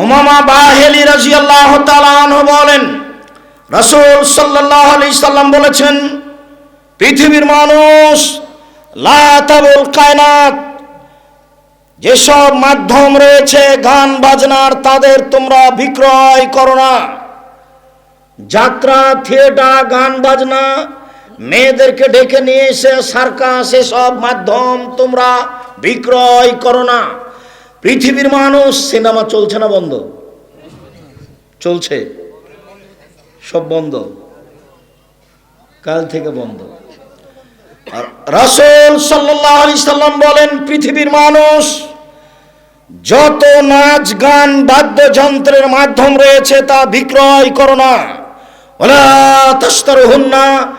ওমামা বাহেলি রাজিয়াল্লাহ তালাহ বলেন, রাসূল সাল্লাহ আলি সাল্লাম বলেছেন, পৃথিবীর মানুষ লাতাবুল কায়নাত, যেসব মাধ্যম রয়েছে গান বাজনার, তাদের তোমরা বিক্রয় করো না। যাত্রা থিয়েটার, গান বাজনা, মেয়েদেরকে ডেকে নিয়ে এসে সার্কাস, এসব মাধ্যম তোমরা বিক্রয় করো না। পৃথিবীর মানুষ, সিনেমা চলছে না বন্ধ? চলছে। সব বন্ধ। কাল থেকে বন্ধ। আর রাসূল সাল্লাম বলেন, পৃথিবীর মানুষ যত নাচ, গান, বাদ্যযন্ত্রের মাধ্যম রয়েছে তা বিক্রয় করো না। তাস্তারুহুন্না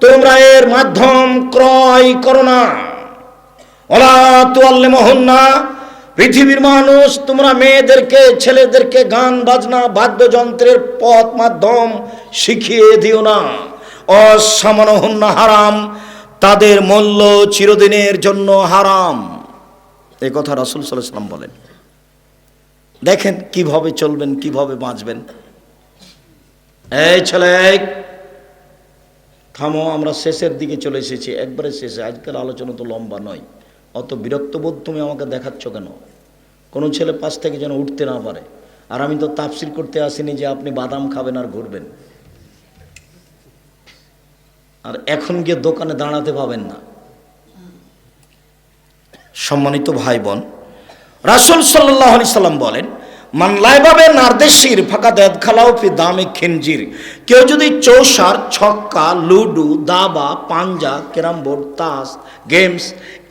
তোমরা এর মাধ্যম ক্রয় করো না। ওলা তুয়াল্লিমুহুন্না পৃথিবীর মানুষ, তোমরা মেয়েদেরকে, ছেলেদেরকে গান, বাজনা, বাদ্যযন্ত্রের পথ, মাধ্যম শিখিয়ে দিও না। অসামানহুন্না হারাম, তাদের মূল্য চিরদিনের জন্য হারাম। এই কথা রাসুল সাল্লাম বলেন। দেখেন কীভাবে চলবেন, কীভাবে বাঁচবেন। এই ছেলে, থামো, আমরা শেষের দিকে চলে এসেছি, একবারে শেষে। আজকাল আলোচনা তো লম্বা নয়। অত বিরক্তবোধ তুমি আমাকে দেখাচ্ছ কেন? কোনো ছেলে পাশ থেকে যেন উঠতে না পারে। আর আমি তো তাফসিল করতে আসিনি যে আপনি বাদাম খাবেন আর ঘুরবেন। আর এখন গিয়ে দোকানে দাঁড়াতে পাবেন না। সম্মানিত ভাই বোন, রাসুল সাল্লাহ সাল্লাম বলেন মান লাইবাবে নারদেশির ফাঁকা দেদ খালাও ফি দামে খেনজির। কেউ যদি চৌসার, ছক্কা, লুডু, দাবা, পাঞ্জা, ক্যারাম বোর্ড, তাস, গেমস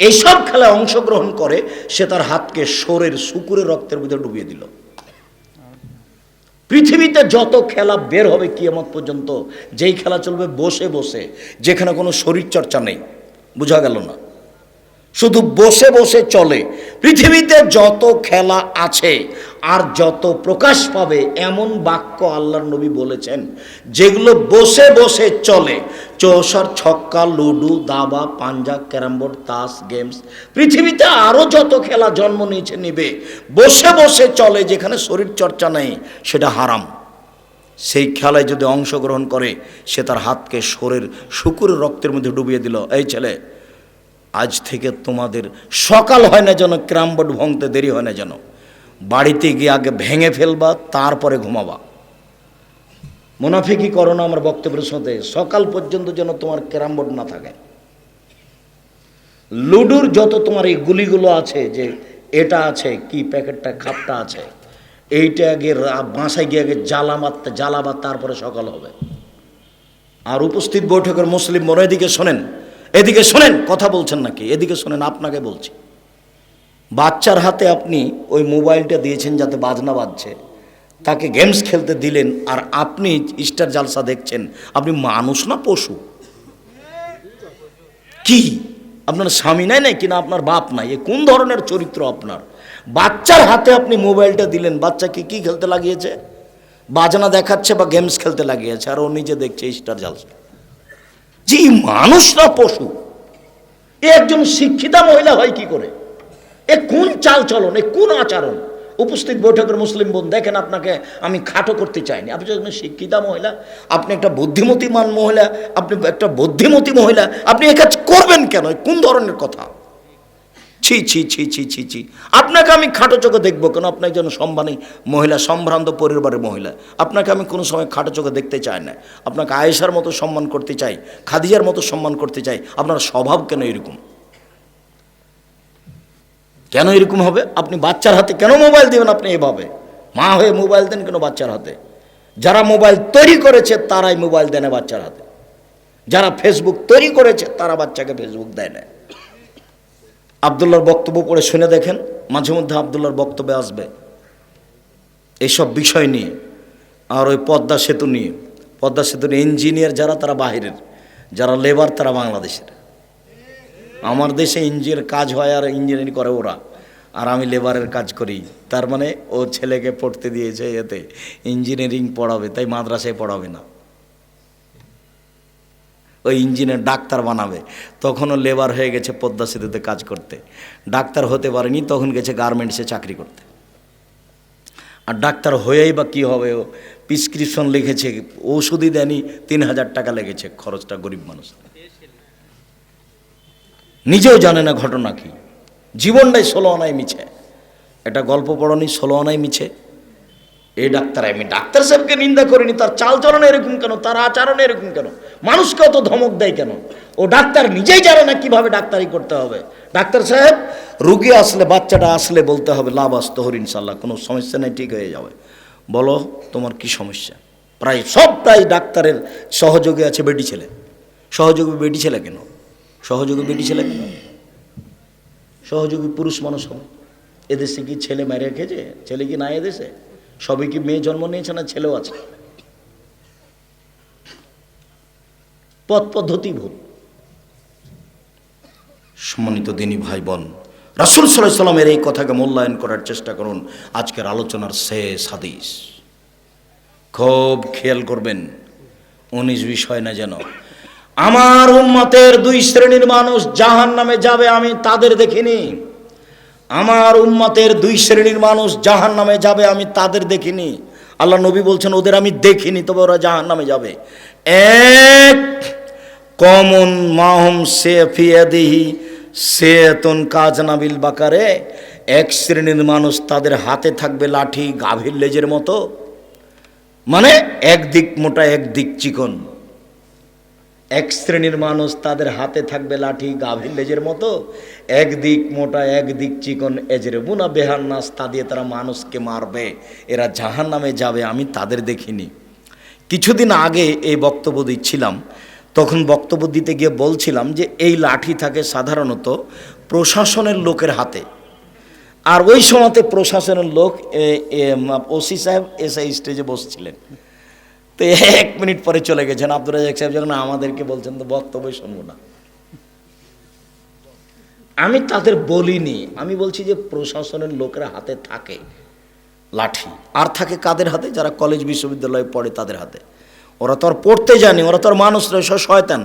এইসব খেলায় অংশগ্রহণ করে, সে তার হাতকে সোরের শুকুরের রক্তের ভিতরে ডুবিয়ে দিল। পৃথিবীতে যত খেলা বের হবে কিয়ামত পর্যন্ত, যেই খেলা চলবে বসে বসে, যেখানে কোনো শরীর চর্চা নেই, বোঝা গেল না। শুধু বসে বসে চলে। পৃথিবীতে যত খেলা আছে আর যত প্রকাশ পাবে, এমন বাক্য আল্লাহর নবী বলেছেন, যেগুলো বসে বসে চলে। চৌসার, ছক্কা, লুডু, দাবা, পাঞ্জা ক্যারামবোর্ড তাস, গেমস। পৃথিবীতে আরও যত খেলা জন্ম নিয়েছে, নিবে। বসে বসে চলে, যেখানে শরীর চর্চা নেই, সেটা হারাম। সেই খেলায় যদি অংশগ্রহণ করে, সে তার হাতকে শরীর শুকুরের রক্তের মধ্যে ডুবিয়ে দিল। এই ছেলে আজ থেকে তোমাদের সকাল হয় না যেন ক্রামবোর্ড ভাঙতে দেরি হয় না যেন। বাড়িতে গিয়ে আগে ভেঙে ফেলবা, তারপরে ঘুমাবা। মুনাফিকি করো না আমার বক্তব্যের সাথে, সকাল পর্যন্ত যেন তোমার ক্যারামবোর্ড না থাকে। লুডুর যত তোমার এই গুলিগুলো আছে, যে এটা আছে, কি প্যাকেটটা, খাপটা আছে, এইটা আগে বাসায় গিয়ে আগে জ্বালা মারতে, জ্বালাবা, তারপরে সকাল হবে। আর উপস্থিত বৈঠকের মুসলিম মনে এদিকে শোনেন এদিকে শোনেন, কথা বলছেন নাকি? এদিকে শোনেন, আপনাকে বলছি। বাচ্চার হাতে আপনি ওই মোবাইলটা দিয়েছেন যাতে বাজনা বাজছে। তাকে গেমস খেলতে দিলেন, আর আপনি স্টার জালসা দেখছেন। আপনি মানুষ না পশু? কি? আপনার স্বামী নাই নাই কিনা আপনার বাপ নাই? এ কোন ধরনের চরিত্র আপনার? বাচ্চার হাতে আপনি মোবাইলটা দিলেন, বাচ্চাকে কি খেলতে লাগিয়েছে? বাজনা দেখাচ্ছে বা গেমস খেলতে লাগিয়েছে, আর ও নিজে দেখছে স্টার জালসা। যে মানুষ না পশু, এ একজন শিক্ষিতা মহিলা হয় কি করে? এ কোন চাল চলন এ কোন আচরণ? উপস্থিত বৈঠকের মুসলিম বোন, দেখেন আপনাকে আমি খাটো করতে চাইনি। আপনি একজন শিক্ষিতা মহিলা, আপনি একটা বুদ্ধিমতী মান মহিলা, আপনি একটা বুদ্ধিমতী মহিলা, আপনি এ কাজ করবেন কেন? কোন ধরনের কথা? ছি ছি ছি ছি ছি ছি। আপনাকে আমি খাটো চোখে দেখব, কেন আপনি একজন সম্মানী মহিলা, সম্ভ্রান্ত পরিবারের মহিলা। আপনাকে আমি কোনো সময় খাটো চোখে দেখতে চাই না। আপনাকে আয়েশার মতো সম্মান করতে চাই, খাদিজার মতো সম্মান করতে চাই। আপনার স্বভাব কেন এরকম? কেন এরকম হবে? আপনি বাচ্চার হাতে কেন মোবাইল দেবেন আপনি এভাবে? মা হয়ে মোবাইল দেন কেন বাচ্চার হাতে? যারা মোবাইল তৈরি করেছে, তারাই মোবাইল দেয় না বাচ্চার হাতে। যারা ফেসবুক তৈরি করেছে, তারা বাচ্চাকে ফেসবুক দেয় না। আবদুল্লার বক্তব্য পড়ে শুনে দেখেন, মাঝে মধ্যে আবদুল্লার বক্তব্যে আসবে। এইসব বিষয় নিয়ে, আর ওই পদ্মা সেতু নিয়ে। পদ্মা সেতুর ইঞ্জিনিয়ার যারা, তারা বাহিরের। যারা লেবার, তারা বাংলাদেশের। আমার দেশে ইঞ্জিনিয়ার কাজ হয় আর ইঞ্জিনিয়ারিং করে ওরা। আর আমি লেবারের কাজ করি। তার মানে ও ছেলেকে পড়তে দিয়েছে এতে। ইঞ্জিনিয়ারিং পড়াবে, তাই মাদ্রাসায় পড়াবে না। ওই ইঞ্জিনিয়ার ডাক্তার বানাবে। তখনও লেবার হয়ে গেছে পদ্মা সেতুতে কাজ করতে। ডাক্তার হতে পারেনি, তখন গেছে গার্মেন্টসে চাকরি করতে। আর ডাক্তার হয়েই বা কী হবে, ও প্রিসক্রিপশন লিখেছে, ওষুধই দেয়নি, তিন হাজার টাকা লেগেছে খরচটা গরিব মানুষ। নিজেও জানে না ঘটনা কি। জীবনটাই ষোলো অনায় মিছে। একটা গল্প পড়নি, ষোলো অনায় মিছে। এই ডাক্তার, আমি ডাক্তার সাহেবকে নিন্দা করিনি, তার চালচলন এরকম কেন, তার আচরণ এরকম কেন? মানুষকে অত ধমক দেয় কেন? ও ডাক্তার নিজেই জানে না কীভাবে ডাক্তারি করতে হবে। ডাক্তার সাহেব, রুগী আসলে, বাচ্চাটা আসলে বলতে হবে, লাভ আসতে হর ইনশাল্লাহ কোনো সমস্যা নেই, ঠিক হয়ে যাবে। বলো, তোমার কি সমস্যা? প্রায় সব, প্রায় ডাক্তারের সহযোগী আছে বেটি ছেলে। সহযোগী বেটি ছেলে কেন? সহযোগী বেটি ছেলে কেন? সহযোগী পুরুষ মানুষ হবে। এদেশে কি ছেলে মেরে রেখেছে ছেলে কি না এদেশে? সবই কি মেয়ে জন্ম নিয়েছে না ছেলেও আছে? পথ পদ্ধতি ভুল। সম্মানিত দিনী ভাই বোন রাসুল সাল্লামের এই কথাকে মূল্যায়ন করার চেষ্টা করুন। আজকের আলোচনার শেষ হাদিস। খুব খেয়াল করবেন, উনিশ বিষয় না যেন। আমার উম্মতের দুই শ্রেণির মানুষ জাহান নামে যাবে আমি তাদের দেখিনি। আমার উম্মতের দুই শ্রেণির মানুষ জাহান নামে যাবে, আমি তাদের দেখিনি। আল্লাহ নবী বলছেন, ওদের আমি দেখিনি, তবে ওরা জাহান নামে যাবে। এক, কমন মাহম সে ফিয়াদিহি সেতন কাজ নাবিল বাকারে। এক শ্রেণির মানুষ তাদের হাতে থাকবে লাঠি, গাভীর লেজের মতো। মানে একদিক মোটা, একদিক চিকন। এক শ্রেণির মানুষ তাদের হাতে থাকবে লাঠি গাভীর লেজের মতো, একদিক মোটা, একদিক চিকন, এজরে বুনা বেহার নাচ তা দিয়ে তারা মানুষকে মারবে, এরা জাহান নামে যাবে, আমি তাদের দেখিনি। কিছুদিন আগে এই বক্তব্য দিচ্ছিলাম, তখন বক্তব্য দিতে গিয়ে বলছিলাম যে এই লাঠি থাকে সাধারণত প্রশাসনের লোকের হাতে। আর ওই সময়তে প্রশাসনের লোক ওসি সাহেব এসে স্টেজে বসছিলেন। তো এক মিনিট পরে চলে গেছেন। আব্দুল রাজাক সাহেব যখন আমাদেরকে বলছেন, তো বক্তব্য শুনব না। আমি তাদের বলিনি, আমি বলছি যে প্রশাসনের লোকের হাতে থাকে লাঠি। আর থাকে কাদের হাতে? যারা কলেজ বিশ্ববিদ্যালয়ে পড়ে তাদের হাতে। ওরা তো আর পড়তে জানি, ওরা তো আর মানুষ নয় সব শয়তান।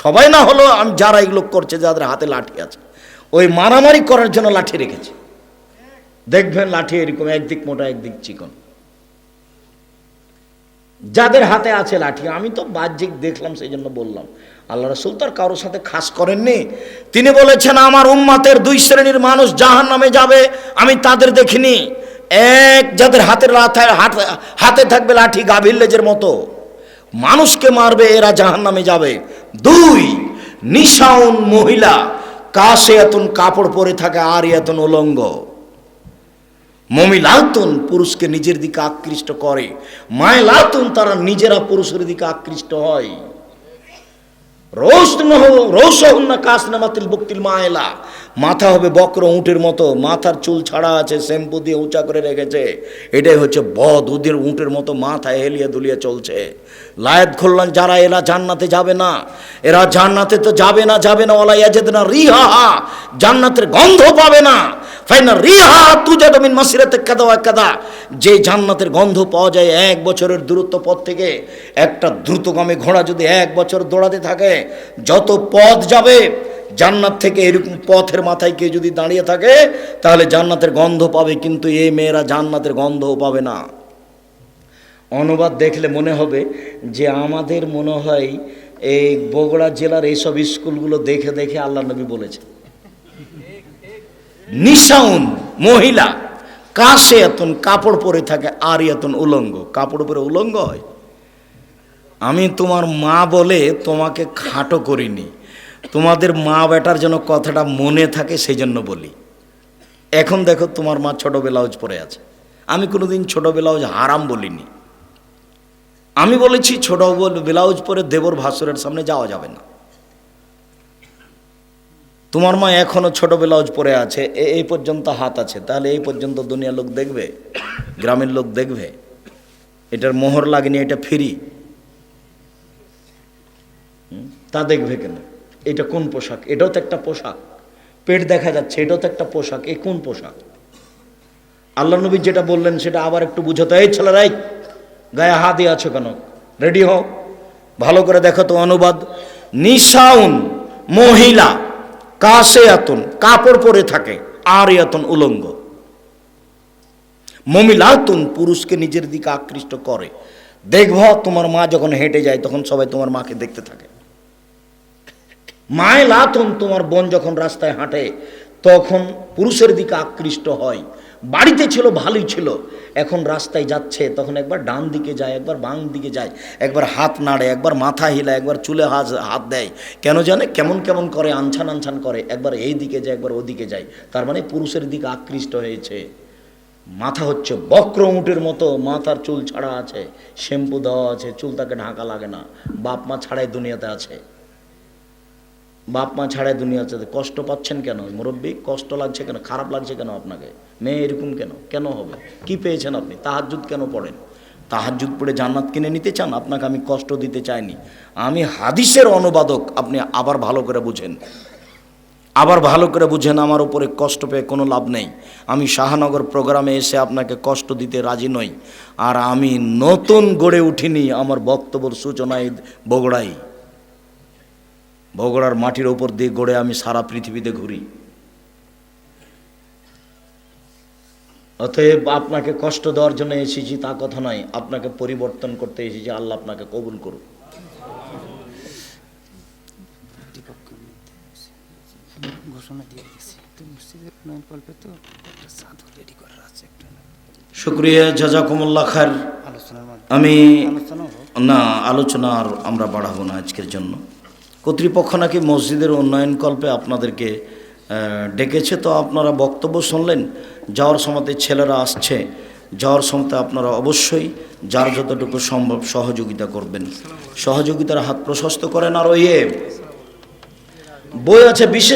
সবাই না হলো আমি যারা এগুলো করছে, যাদের হাতে লাঠি আছে, ওই মারামারি করার জন্য লাঠি রেখেছে। দেখবেন লাঠি এরকম একদিক মোটা, একদিক চিকন। যাদের হাতে আছে লাঠি, আমি তো বাহ্যিক দেখলাম সেই জন্য বললাম। আল্লাহ রসুল তার কারোর সাথে খাস করেননি। তিনি বলেছেন, আমার উম্মাতের দুই শ্রেণির মানুষ জাহান নামে যাবে, আমি তাদের দেখিনি। এক, যাদের হাতের হাতে থাকবে লাঠি গাভীর লেজের মতো। মানুষকে মারবে, এরা জাহান নামে যাবে। দুই, নিশাউন মহিলা কাশে এতন কাপড় পরে থাকে আর এতন উলঙ্গ। মমিলাতুন পুরুষকে নিজের দিকে আকৃষ্ট করে। মায়লাতুন তারা নিজেরা পুরুষের দিকে আকৃষ্ট হয়। মাথা হবে বক্র উঁটের মতো, মাথার চুল ছাড়া আছে, শ্যাম্পু দিয়ে উঁচা করে রেখেছে। এটাই হচ্ছে বদ ওদের উঁটের মতো মাথায় হেলিয়ে দুলিয়ে চলছে। লায়েত খুললাম যারা এরা জান্নাতে যাবে না, এরা জান্নাতে তো যাবে না যাবে না ওলা ইয়াজেদ না রিহা জান্নাতের গন্ধ পাবে না। ফাইনা রিহা তুজা দমিন মাসিরাতে কাদা কাদা। যে জান্নাতের গন্ধ পাওয়া যায় এক বছরের দূরত্ব পথ থেকে, একটা দ্রুতগামী ঘোড়া যদি এক বছর দৌড়াতে থাকে, যত পথ যাবে, জান্নাত থেকে এরকম পথের মাথায় কেউ যদি দাঁড়িয়ে থাকে, তাহলে জান্নাতের গন্ধ পাবে, কিন্তু এই মেয়েরা জান্নাতের গন্ধও পাবে না। অনুবাদ দেখলে মনে হবে যে আমাদের মনে হয় এই বগুড়া জেলার এইসব স্কুলগুলো দেখে দেখে আল্লাহ নবী বলেছে নিশাউন মহিলা। কাশে এতন কাপড় পরে থাকে আর এতন উলঙ্গ। কাপড় পরে উলঙ্গ হয়? আমি তোমার মা বলে তোমাকে খাটো করিনি। তোমাদের মা বেটার যেন কথাটা মনে থাকে সেই জন্য বলি। এখন দেখো তোমার মা ছোট ব্লাউজ পরে আছে। আমি কোনোদিন ছোট ব্লাউজ হারাম বলিনি। আমি বলেছি ছোট ব্লাউজ পরে দেবর ভাসুরের সামনে যাওয়া যাবে না। তোমার মা এখনও ছোট ব্লাউজ পরে আছে এই পর্যন্ত হাত আছে, তাহলে এই পর্যন্ত দুনিয়া লোক দেখবে, গ্রামের লোক দেখবে। এটার মোহর লাগেনি, এটা ফ্রি। তা দেখবে কেন? এটা কোন পোশাক? এটাও তো একটা পোশাক। পেট দেখা যাচ্ছে, এটাও তো একটা পোশাক। এ কোন পোশাক? আল্লাহ নবী যেটা বললেন, সেটা আবার একটু বুঝতে এই ছেলেরাই গায়ে হাতে আছো কেন? রেডি হও? ভালো করে দেখো তো অনুবাদ। নিশাউন, মহিলা। কাশে আতন কাপড় পরে থাকে আর এতন উলঙ্গ। মমিলাতুন, পুরুষকে নিজের দিকে আকৃষ্ট করে। দেখব তোমার মা যখন হেঁটে যায়, তখন সবাই তোমার মাকে দেখতে থাকে। মায় লাতুন তোমার বোন যখন রাস্তায় হাঁটে, তখন পুরুষের দিকে আকৃষ্ট হয়। বাড়িতে ছিল, ভালোই ছিল। এখন রাস্তায় যাচ্ছে, তখন একবার ডান দিকে যায়, একবার বাম দিকে যায়, একবার হাত নাড়ে, একবার মাথা হিলায়, একবার চুলে হাজ হাত দেয়। কেন জানে? কেমন কেমন করে আনছান আনছান করে, একবার এই দিকে যায়, একবার ওদিকে যায়। তার মানে পুরুষের দিকে আকৃষ্ট হয়েছে। মাথা হচ্ছে বক্র উঁটের মতো, মাথার চুল ছাড়া আছে, শ্যাম্পু দেওয়া আছে, চুল তাকে ঢাকা লাগে না। বাপ মা ছাড়াই দুনিয়াতে আছে। বাপ মা ছাড়াই দুনিয়াতে আছে। কষ্ট পাচ্ছেন কেন? মুরব্বী, কষ্ট লাগছে কেন? খারাপ লাগছে কেন আপনাকে? মেয়ে এরকম কেন? কেন হবে? কি পেয়েছেন আপনি? তাহাজুদ কেন পড়েন? তাহাজুদ পড়ে জান্নাত কিনে নিতে চান? আপনাকে আমি কষ্ট দিতে চাইনি। আমি হাদিসের অনুবাদক। আপনি আবার ভালো করে বুঝেন। আবার ভালো করে বুঝেন আমার উপরে কষ্ট পেয়ে কোনো লাভ নেই। আমি শাহনগর প্রোগ্রামে এসে আপনাকে কষ্ট দিতে রাজি নই। আর আমি নতুন গড়ে উঠিনি আমার বক্তব্যের সূচনায় বগড়াই বগড়ার মাটির ওপর দিয়ে গড়ে আমি সারা পৃথিবীতে ঘুরি। অতএব আপনাকে কষ্ট দেওয়ার জন্য এসেছি তা কথা নয়। আপনাকে পরিবর্তন করতে এসেছি আল্লাহ আপনাকে কবুল করুন শুক্রিয়া জাজাকুমুল্লাহ খার আমি না আলোচনা আর আমরা বাড়াবো না আজকের জন্য। কর্তৃপক্ষ নাকি মসজিদের উন্নয়ন কল্পে আপনাদেরকে ডেকেছে। তো আপনারা বক্তব্য শুনলেন, যাওয়ার সময়তে ছেলেরা আসছে। যাওয়ার সময়তে আপনারা অবশ্যই যার যতটুকু সম্ভব সহযোগিতা করবেন। সহযোগিতার হাত প্রশস্ত করেন। আর ওই বই আছে বিশেষ